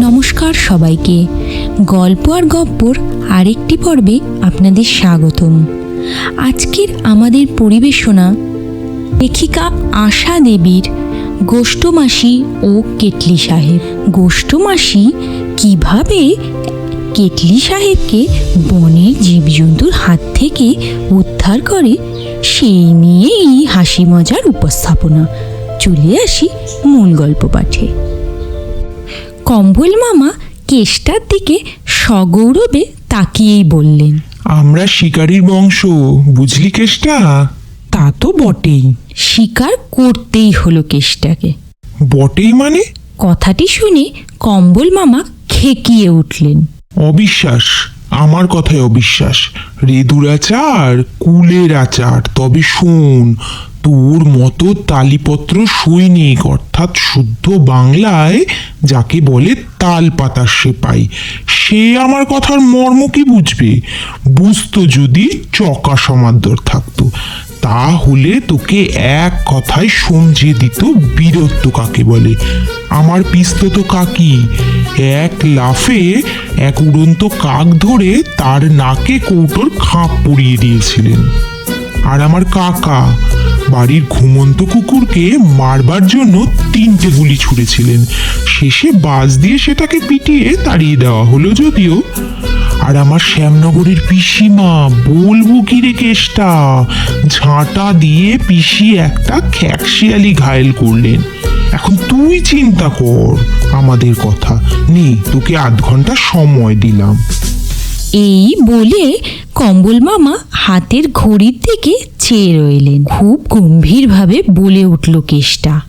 নমস্কার সবাইকে। গল্প আর গপ্পর আরেকটি পর্বে আপনাদের স্বাগতম। আজকের আমাদের পরিবেশনা লেখিকা আশা দেবীর গোষ্ঠমাসি ও কেটলি সাহেব। গোষ্ঠমাসি কীভাবে কেটলি সাহেবকে বনের জীবজন্তুর হাত থেকে উদ্ধার করে, সেই নিয়েই হাসি মজার উপস্থাপনা। চলে আসি মূল গল্প পাঠে কম্বল মামা কেষ্টার দিকে সগৌরবে তাকিয়েই বললেন আমরা শিকারীর বংশ বুঝলি কেষ্টা? তা তো বটেই। শিকার করতেই হলো কেষ্টাকে। বটেই মানে? কথাটি শুনে কম্বল মামা খেকিয়ে উঠলেন। অবিশ্বাস। আমার কথায় অবিশ্বাস। রেদুর আচার, কুলের আচার। তবে শোন, তোর মতো তালিপত্র সৈনিক, অর্থাৎ শুদ্ধ বাংলায় যাকে বলে তাল পাতার সেপাই সে আমার কথার মর্ম কি বুঝবে? বুঝতো যদি চকা সমাদর থাকতো। তাহলে তোকে এক কথায় সমঝে দিত বীরত্ব কাকে বলে। আমার পিস্ত তো কাকি। এক লাফে এক উড়ন্ত কাক ধরে তার নাকে কৌটোর খাপ পরিয়ে দিয়েছিলেন। আর আমার কাকা বাড়ির ঘুমন্ত কুকুরকে মারবার জন্য তিনটে গুলি ছুঁড়েছিলেন। শেষে বাজ দিয়ে সেটাকে পিটিয়ে তাড়িয়ে দেওয়া হলো যদিও আর আমার শ্যামনগরের পিসিমা বলব কি রে কেষ্টা ঝাঁটা দিয়ে পিসি একটা খ্যাকশিয়ালি ঘায়েল করলেন। এখন তুই চিন্তা কর আমাদের কথা। নে তোকে আধ ঘণ্টা সময় দিলাম। এই বলে কম্বল মামা হাতের ঘড়ির দিকে চেয়ে রইলেন। খুব গম্ভীরভাবে বলে উঠল কেষ্টা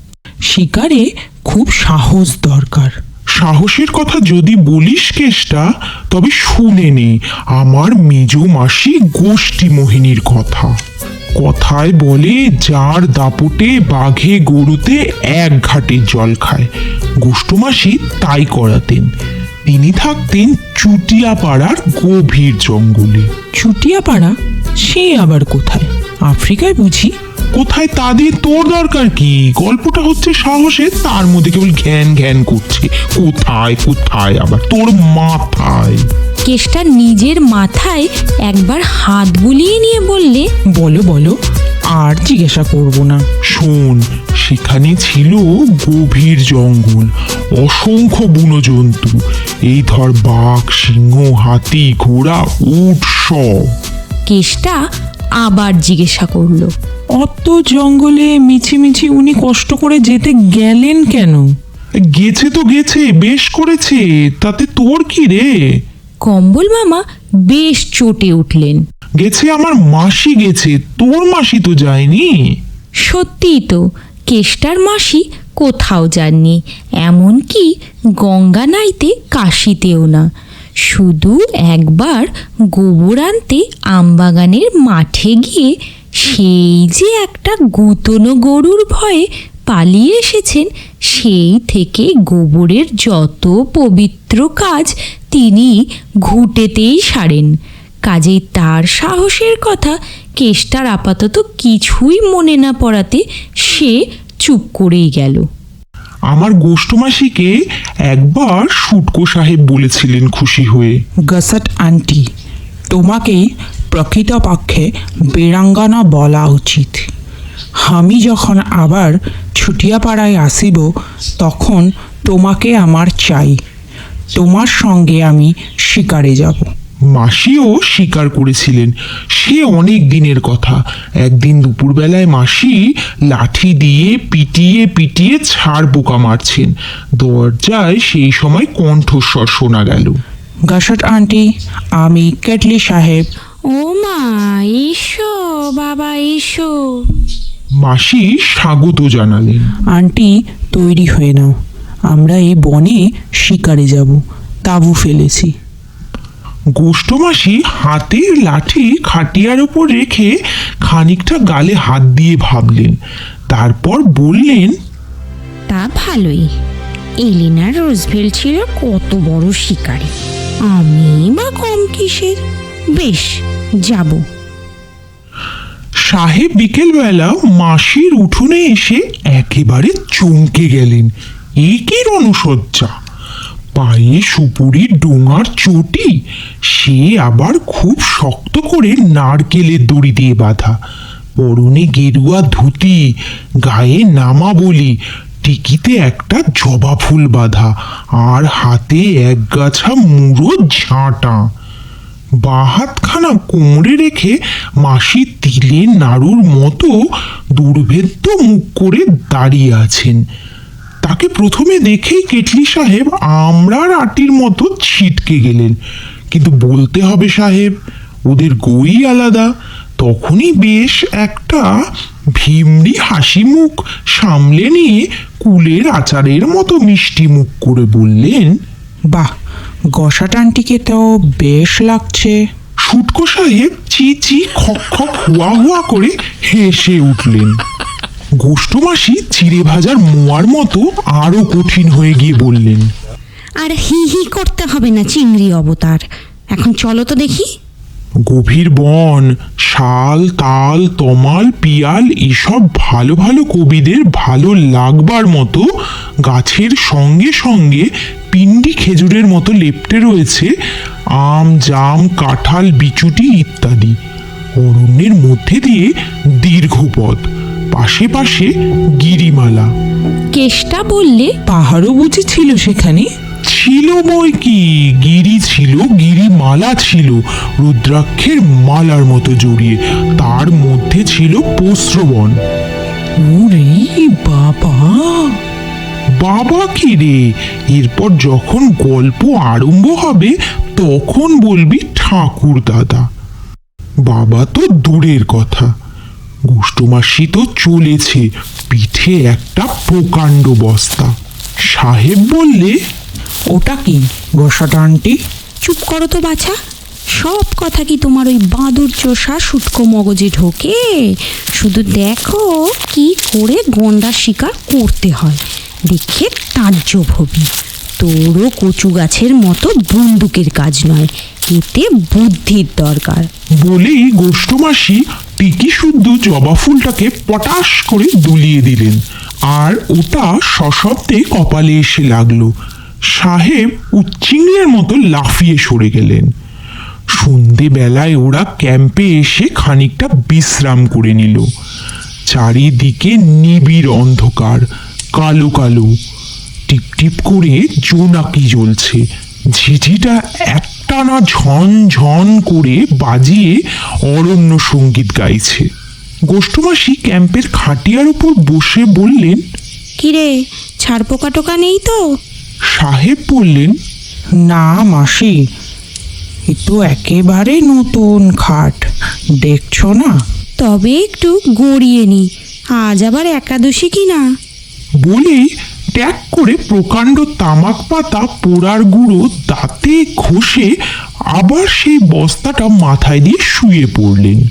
শিকারে খুব সাহস দরকার। সাহসের কথা যদি বলিস কেষ্টা, তবে শুনে নে, আমার মেজ মাসি গোষ্ঠী মোহিনীর কথা। কথায় বলে যার দাপটে বাঘে গরুতে এক ঘাটে জল খায়। গোষ্ঠমাসি তাই করাতেন। তিনি থাকতেন চুটিয়া পাড়ার গভীর জঙ্গলে। চুটিয়াপাড়া? সে আবার কোথায়? আফ্রিকায় বুঝি? কোথায় তাদের তোর দরকার কি? গল্পটা হচ্ছে সাহসের তার মধ্যে কেবল ঘ্যান ঘ্যান করছে। কোথায় কোথায়? আবার তোর মাথায়। কেষ্টা নিজের মাথায় একবার হাত বুলিয়ে নিয়ে বললে? বলো বলো আর জিজ্ঞাসা করব না। শোন সেখানে ছিল গভীর জঙ্গল অসংখ্য বুনো জন্তু এই ধর বাঘ সিংহ হাতি ঘোড়া উট সব। কেষ্টা আবার জিজ্ঞাসা করল। অত জঙ্গলে মিছিমিছি উনি কষ্ট করে যেতে গেলেন কেন? গেছে তো গেছে বেশ করেছে তাতে তোর কি রে? কম্বল মামা বেশ চটে উঠলেন। গেছে আমার মাসি গেছে তোর মাসি তো যায়নি? সত্যিই তো কেষ্টার মাসি কোথাও যাননি এমনকি গঙ্গা নাইতে কাশিতেও না। শুধু একবার গোবর আনতে আমবাগানের মাঠে গিয়ে সেই যে একটা গুতনো গরুর ভয়ে পালিয়ে এসেছেন সেই থেকে গোবরের যত পবিত্র কাজ তিনি ঘুঁটেতেই সারেন। কাজেই তার সাহসের কথা কেষ্টার আপাতত কিছুই মনে না পড়াতে সে চুপ করেই গেল। আমার গোষ্ঠমাসিকে একবার সুটকো সাহেব বলেছিলেন খুশি হয়ে। গাসাট আন্টি তোমাকেই প্রকৃতপক্ষে বীরাঙ্গনা বলা উচিত। আমি যখন আবার ছুটিয়াপাড়ায় আসিব তখন তোমাকে আমার চাই। তোমার সঙ্গে আমি শিকারে যাব। মাসিও স্বীকার করেছিলেন। সে অনেক দিনের কথা। একদিন দুপুরবেলায় মাসি লাঠি দিয়ে পিটিয়ে পিটিয়ে ছাড় পোকা মারছেন। দরজায় সেই সময় কণ্ঠস্বর শোনা গেল। গাসাট আন্টি আমি কেটলি সাহেব ও মা এসো বাবা এসো মাসি স্বাগত জানালেন। আন্টি তৈরি হয়ে নাও। আমরা এই বনে শিকারে যাব। তাঁবু ফেলেছি। গোষ্ঠমাসি হাতের লাঠি খাটিয়ার উপর রেখে খানিকটা গালে হাত দিয়ে ভাবলেন। তারপর বললেন তা ভালোই। এলিনা রোজভেল ছিল কত বড় শিকারী। আমি বা কম কিসের? বেশ, যাব। সাহেব বিকেলবেলা মাসির উঠোনে এসে একেবারে চমকে গেলেন। একের অনুসজ্জা পায়ে সুপুরি ডোঙার চটি, সে আবার খুব শক্ত করে নারকেলের দড়ি দিয়ে বাঁধা। পরনে গেরুয়া ধুতি, গায়ে নামা বলি, টিকিতে একটা জবা ফুল বাঁধা, আর হাতে এক গাছা মুড়ো ঝাঁটা। বাহাতখানা কোমরে রেখে মাসি তিলে নাড়ুর মতো দুর্ভেদ্য মুখ করে দাঁড়িয়ে আছেন। তাকে প্রথমে দেখেই কেটলি সাহেব আমরার আটির মতো ছিটকে গেলেন। কিন্তু বলতে হবে সাহেব, ওদের গই আলাদা। তখনই বেশ একটা ভিমড়ি হাসি মুখ সামলে নিয়ে কুলের আচারের মতো মিষ্টি মুখ করে বললেন, বাহ গসাটানটিকে তো বেশ লাগছে। সুটকো সাহেব চি চি খক খক হুয়া হুয়া করে হেসে উঠলেন। গোষ্ঠমাসি চিড়ে ভাজার মোয়ার মতো আরও কঠিন হয়ে গিয়ে বললেন আর হি হি করতে হবে না চিংড়ি অবতার। এখন চলো তো দেখি। গভীর বন শাল তাল তমাল পিয়াল এসব ভালো ভালো কবিদের ভালো লাগবার মতো গাছের সঙ্গে সঙ্গে পিন্ডি খেজুরের মতো লেপ্টে রয়েছে আম জাম কাঁঠাল বিচুটি ইত্যাদি। অরণ্যের মধ্যে দিয়ে দীর্ঘ পথ পাশে পাশে গিরিমালা। কেষ্টা বললে পাহাড়ও বুঝি ছিল সেখানে? ছিল বই কি? গিরি ছিল গিরিমালা ছিল রুদ্রাক্ষের মালার মতো জড়িয়ে। তার মধ্যে ছিল পোস্রবন ওরে বাবা! বাবা কি রে? এরপর যখন গল্প আরম্ভ হবে তখন বলবি ঠাকুর দাদা। বাবা তো দূরের কথা। গোষ্ঠমাসি তো চলেছে পিঠে একটা প্রকাণ্ড বস্তা। সাহেব বললে ওটা কি? গসাটানটি চুপ করো তো বাছা। সব কথা কি তোমার ওই বাঁদর চোষা শুটকো মগজে ঢোকে? শুধু দেখো কি করে গন্ডার শিকার করতে হয়। দেখে তাজ্জব হবি তোরও কচু গাছের মতো বন্দুকের কাজ নয়। এতে বুদ্ধির দরকার। বলেই গোষ্ঠমাসি টিকি শুদ্ধ জবা ফুলটাকে পটাশ করে দুলিয়ে দিলেন। আর ওটা সশব্দে কপালে এসে লাগল। সাহেব উচ্চিংড়ের মতো লাফিয়ে সরে গেলেন। সন্ধেবেলায় ওরা ক্যাম্পে এসে খানিকটা বিশ্রাম করে নিল। চারিদিকে নিবিড় অন্ধকার, কালো কালো। টিপ টিপ করে জোনাকি জ্বলছে। ঝিঝিটা একটানা ঝন ঝন করে বাজিয়ে অরণ্য সংগীত গাইছে। গোষ্ঠবাসী ক্যাম্পের খাটিয়ার উপর বসে বললেন, কিরে ছাড় পোকা টোকা নেই তো? সাহেব বললেন না মাসি এ তো একেবারে নতুন খাট। দেখছ না? তবে একটু গড়িয়ে নি আজ আবার একাদশী কি না? বলেই ট্যাগ করে প্রকাণ্ড তামাক পাতা পোড়ার গুঁড়ো দাঁতে ঘষে আবার সেই বস্তাটা মাথায় দিয়ে শুয়ে পড়লেন।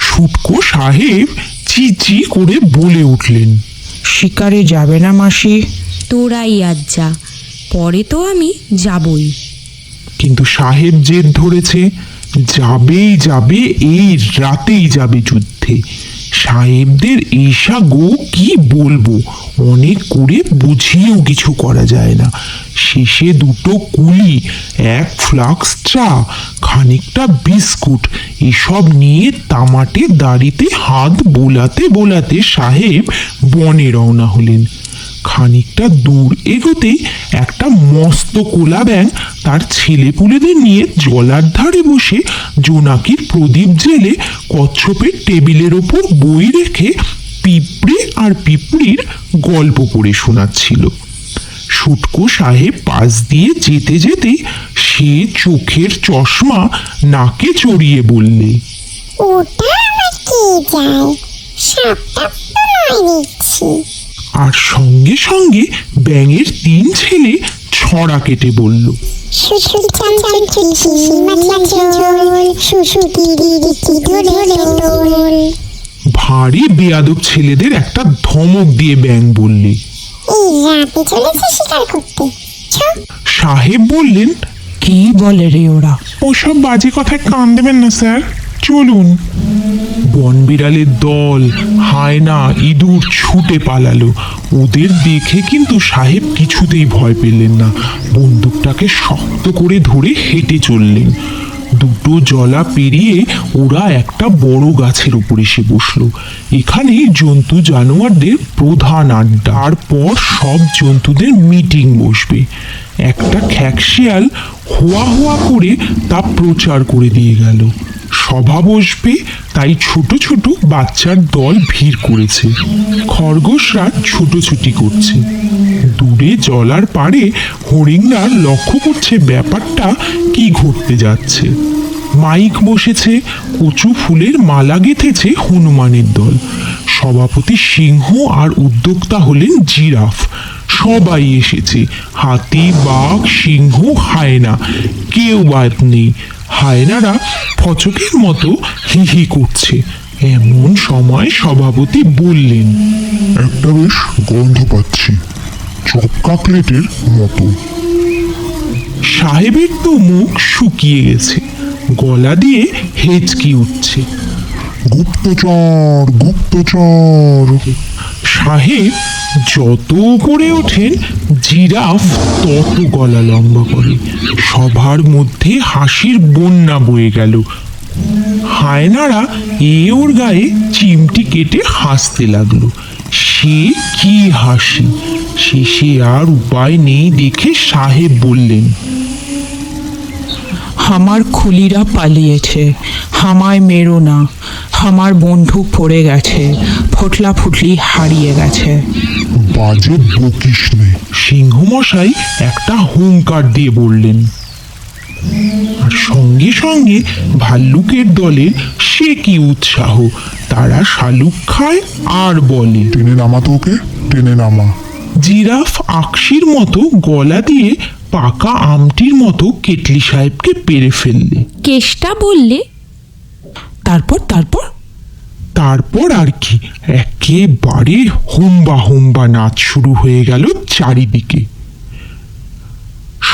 সুটকো সাহেব চি চি করে বলে উঠলেন শিকারে যাবে না মাসি। তোরাই আজ যা পরে তো আমি যাবই। কিন্তু সাহেব জেদ ধরেছে, যাবেই যাবে, এই রাতেই যাবে যুদ্ধে। সাহেবদের ঈশা গো কি বলব? অনেক করে বুঝিয়েও কিছু করা যায় না। শেষে দুটো কুলি, এক ফ্লাক্স চা, খানিকটা বিস্কুট, এসব নিয়ে তামাটে দাড়িতে হাত বোলাতে বোলাতে সাহেব বনে রওনা হলেন। খানিকটা দূর এগোতেই একটা মস্ত কোলা ব্যাং তার ছেলেপুলেদের নিয়ে জলার ধারে বসে জোনাকির প্রদীপ জেলে কচ্ছপের টেবিলের ওপর বই রেখে পিঁপড়ে আর পিঁপড়ির গল্প পড়ে শোনাচ্ছিল। সুটকো সাহেব পাশ দিয়ে যেতে যেতে সে চোখের চশমা নাকে চড়িয়ে বললে, ওটা আবার কি যায় সাপটা নয় আর সঙ্গে সঙ্গে ব্যাঙের তিন ছেলে ছড়া কেটে বলল শুশুর চান চান মাথা চোল শুশুকি দিদি ধরে টোল ভারী বেয়াদব ছেলেদের একটা ধমক দিয়ে ব্যাং বললে এই রাতে চলেছে শিকার করতে সাহেব বললেন কি বলে রে ওরা? ওসব বাজে কথায় কান দেবেন না স্যার। চলুন। বনবিড়ালের দল, হায়না, ইঁদুর ছুটে পালালো। ওদের দেখে কিন্তু সাহেব কিছুতেই ভয় পেলেন না। বন্দুকটাকে শক্ত করে ধরে হেঁটে চললেন। দুটো জলা পেরিয়ে ওরা একটা বড় গাছের উপর এসে বসল। এখানে জন্তু জানোয়ারদের প্রধান আড্ডা। তারপর সব জন্তুদের মিটিং বসবে। একটা খ্যাকশিয়াল হোয়া হোয়া করে তা প্রচার করে দিয়ে গেল। সভা বসবে তাই ছোট ছোট বাচ্চার দল ভিড় করেছে। খরগোশরা ছুটোছুটি করছে। দূরে জলার পাড়ে হরিণরা লক্ষ্য করছে ব্যাপারটা কি ঘটতে যাচ্ছে। মাইক বসেছে, কচু ফুলের মালা গেঁথেছে হনুমানের দল। সভাপতি সিংহ আর উদ্যোক্তা হলেন জিরাফ। সবাই এসেছে। হাতি, বাঘ, সিংহ, হায়না। কেউ বাদ নেই। হায়নারা ফচকের মতো হি হি করছে। এমন সময় সভাপতি বললেন একটা বেশ গন্ধ পাচ্ছি চপ কাকলেটের মতো। সাহেবের তো মুখ শুকিয়ে গেছে গলা দিয়ে হেঁচকি উঠছে। গুপ্তচর গুপ্তচর। সাহেব যত উপরে ওঠেন, জিরাফ তত গলা লম্বা করে। সবার মধ্যে হাসির বন্যা বয়ে গেল। হায়নারা এ ওর গায়ে চিমটি কেটে হাসতে লাগল। সে কি হাসি? শেষে আর উপায় নেই দেখে সাহেব বললেন, আমার খুলিরা পালিয়েছে হামায় মেরো না। আমার বন্দুক পড়ে গেছে ফটলা ফুটলি হারিয়ে গেছে। বাজে বকিস নে সিংহমশাই একটা হুঙ্কার দিয়ে বললেন আর সঙ্গে সঙ্গে ভাল্লুকের দলের সে কি উৎসাহ? তারা শালুক খায় আর বলে টেনে নামা তো ওকে টেনে নামা। জিরাফ আকশির মতো গলা দিয়ে পাকা আমটির মতো কেটলি সাহেবকে পেরে ফেললে। কেষ্টা বললে? তারপর তারপর তারপর আর কি, একেবারে হোম্বা হোম্বা নাচ শুরু হয়ে গেল চারিদিকে।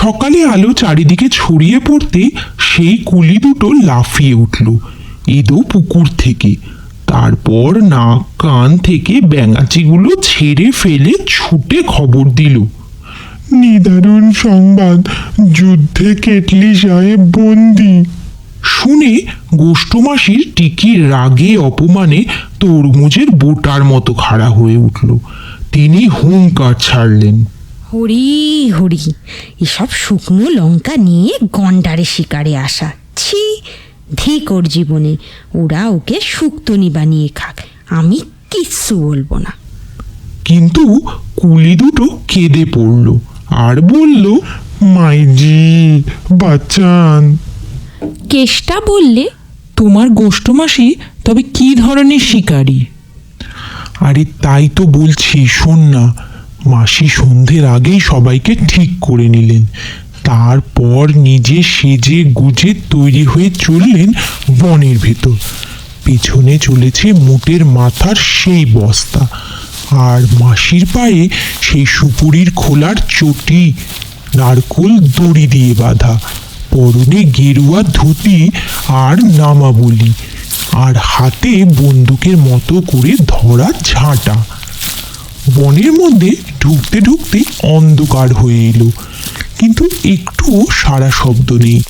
সকালে আলো চারিদিকে ছড়িয়ে পড়তে সেই কুলি দুটো লাফিয়ে উঠল, এদো পুকুর থেকে। তারপর নাক, কান থেকে ব্যাঙাচিগুলো ছেড়ে ফেলে ছুটে খবর দিল, নিদারুণ সংবাদ, যুদ্ধে কেটলি সাহেব বন্দি। শুনে গোষ্ঠমাসির টিকির রাগে অপমানে তরমুজের বোটার মতো খাড়া হয়ে উঠল। তিনি হুঙ্কার ছাড়লেন। হরি হরি এসব শুকনো লঙ্কা নিয়ে গন্ডারে শিকারে আসা। ছি ধিক ওর জীবনে ওরা ওকে শুক্তনি বানিয়ে খাক। আমি কিচ্ছু বলব না। কিন্তু কুলি দুটো কেঁদে পড়ল আর বলল মাইজি বাচ্চান কেষ্টা বললে, তোমার গোষ্ঠমাসি তবে কি ধরনের শিকারী? আরে তাই তো বলছি, শোন না। মাসি সন্ধ্যের আগেই সবাইকে ঠিক করে নিলেন। তারপর নিজে সেজে গুজে তৈরি হয়ে চললেন বনের ভেতর। পেছনে চলেছে মুটের মাথার সেই বস্তা। আর মাসির পায়ে সেই সুপুরির খোলার চটি, নারকোল দড়ি দিয়ে বাঁধা। পরনে গেরুয়া ধুতি আর নামাবলি আর হাতে বন্দুকের মতো করে ধরা ঝাঁটা। বনের মধ্যে ঢুকতে ঢুকতে অন্ধকার হয়ে এলো, কিন্তু একটুও সারা শব্দ নেই।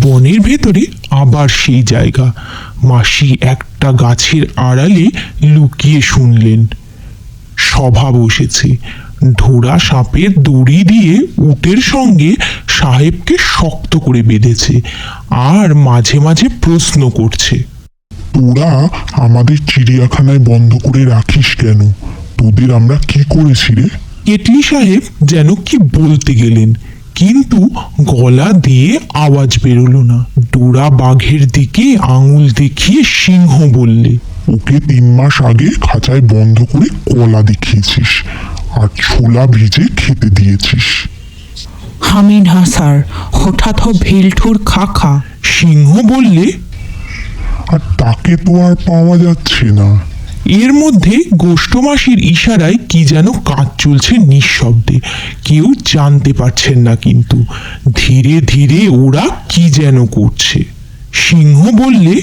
বনের ভেতরে আবার সেই জায়গা। মাসি একটা গাছের আড়ালে লুকিয়ে শুনলেন। সভা বসেছে। ঢোড়া সাপের দড়ি দিয়ে উটের সঙ্গে সাহেবকে শক্ত করে বেঁধেছে আর মাঝে মাঝে প্রশ্ন করছে। তোরা আমাদের চিড়িয়াখানায় বন্ধ করে রাখিস কেন? তোদের আমরা কি করেছি রে? কেটলি সাহেব যেন কি বলতে গেলেন কিন্তু গলা দিয়ে আওয়াজ বেরোলো না। ডোরা বাঘের দিকে আঙুল দেখিয়ে সিংহ বললে ওকে তিন মাস আগে খাঁচায় বন্ধ করে কলা দেখিয়েছিস। আর ছোলা ভিজে খেতে দিয়েছিস। হামিন হাসার হঠাৎ ভেলঠুর খাখা। সিংহ বললে আর তাকে তো আর পাওয়া যাচ্ছে না। এর মধ্যে গোষ্ঠমাসির ইশারায় কি যেন কাজ চলছে নিঃশব্দে। কেউ জানতে পারছেন না কিন্তু ধীরে ধীরে ওরা কি যেন করছে। সিংহ বললে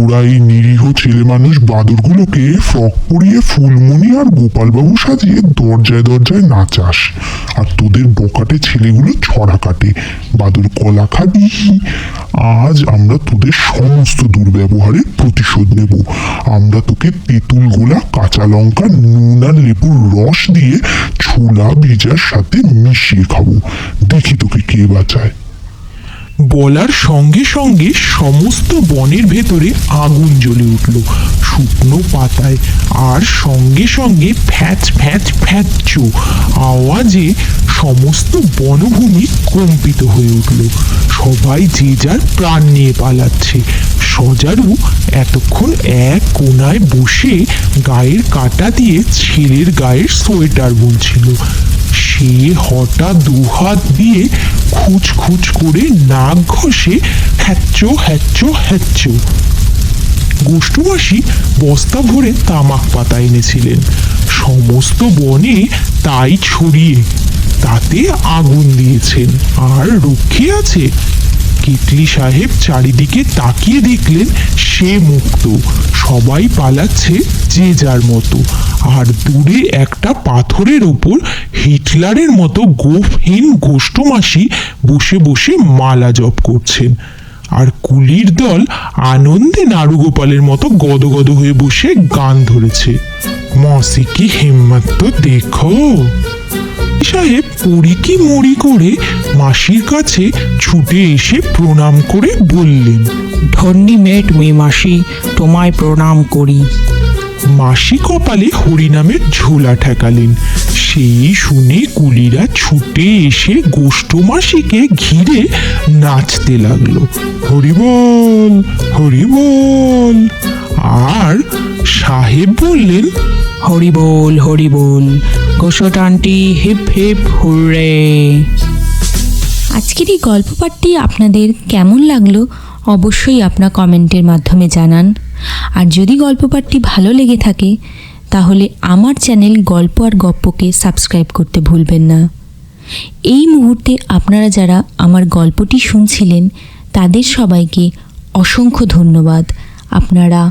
তোরা নিরীহ ছেলে মানুষ বাদরগুলোকে ফ্রক পরিয়ে ফুলমণি আর গোপালবাবু সাজিয়ে দরজায় দরজায় নাচাস। আর তোদের বকাটে ছেলেগুলো ছড়া কাটে। বাদর কলা খাবি। আজ আমরা তোদের সমস্ত দুর্ব্যবহারের প্রতিশোধ নেব। আমরা তোকে তেঁতুল গোলা, কাঁচা লঙ্কা, নুন আর লেবুর রস দিয়ে ছোলা, ভিজার সাথে মিশিয়ে খাব। দেখি তোকে কে বাঁচায়। বলার সঙ্গে সঙ্গে সমস্ত বনের ভেতরে আগুন জ্বলে উঠল, শুকনো পাতায়। আর সঙ্গে সঙ্গে ফ্যাচ ফ্যাচ ফ্যাচ আওয়াজে সমস্ত বনভূমি কম্পিত হয়ে উঠল। সবাই যে যার প্রাণ নিয়ে পালাচ্ছে। সজারু এতক্ষণ এক কোনায় বসে গায়ের কাটা দিয়ে ছেলের গায়ের সোয়েটার বুনছিল। সে হঠাৎ দুহাত দিয়ে খুচ খুচ করে নাক ঘষে হ্যাচ্চো হ্যাচ্চো হ্যাচ্চো। গোষ্ঠবাসী বস্তা ভরে তামাক পাতা এনেছিলেন। সমস্ত বনে তাই ছড়িয়ে তাতে আগুন দিয়েছেন। আর রক্ষে আছে কেতলি সাহেব চারিদিকে তাকিয়ে দেখলেন সে মুক্ত। সবাই পালাচ্ছে যে যার মতো। আর দূরে একটা পাথরের ওপর হিটলারের মতো গোফহীন গোষ্ঠমাসি বসে বসে মালা জপ করছেন। আর কুলির দল আনন্দে নাড়ুগোপালের মতো গদগদ হয়ে বসে গান ধরেছে। মসি কি হিম্মত তো দেখো। সাহেব পড়ি কি মরি করে মাসির কাছে ছুটে এসে প্রণাম করে বললেন ধন্যী মেয়ে তুমি মাসি তোমায় প্রণাম করি। মাসি কপালে হরিনামের ঝোলা ঠেকালেন। সেই শুনে কুলিরা ছুটে এসে গোষ্ঠ মাসিকে ঘিরে নাচতে লাগল। হরিবল হরিবল। আর সাহেব বললেন হরি বল হরি বল গোসটানটি হিপ হিপ হুররে। আজকের এই গল্প পাঠটি আপনাদের কেমন লাগল অবশ্যই আপনার কমেন্টের মাধ্যমে জানান। আর যদি গল্প পাঠটি ভালো লেগে থাকে তাহলে আমার চ্যানেল গল্প আর গপ্পকে সাবস্ক্রাইব করতে ভুলবেন না। এই মুহূর্তে আপনারা যারা আমার গল্পটি শুনছিলেন তাদের সবাইকে অসংখ্য ধন্যবাদ। আপনারা